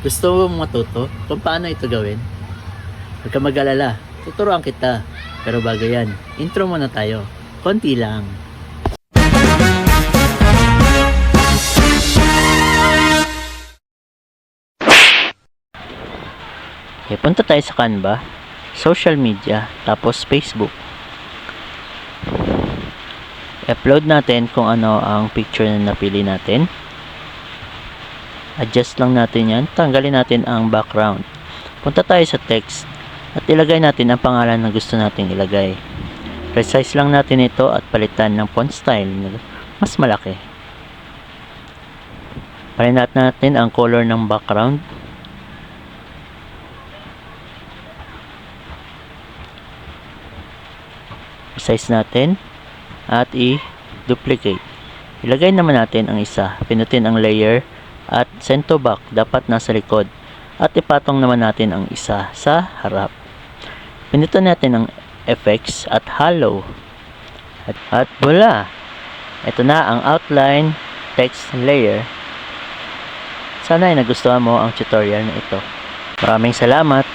Gusto mo matuto kung paano ito gawin? Huwag ka mag-alala, tuturuan kita. Pero bago yan, intro muna tayo. Konti lang. Okay, punta tayo sa Canva, social media, tapos Facebook. upload natin kung ano ang picture na napili natin. Adjust lang natin yan. Tanggalin natin ang background. Punta tayo sa text at ilagay natin ang pangalan na gusto nating ilagay. Resize lang natin ito at palitan ng font style mas malaki. Palinat natin ang color ng background. Resize natin at i-duplicate. Ilagay naman natin ang isa. Pinutin ang layer at send to back dapat nasa likod. At ipatong naman natin ang isa sa harap. Pinutin natin ang effects at hollow. At, at wala. Ito na ang outline text layer. Sana ay nagustuhan mo ang tutorial na ito. Maraming salamat.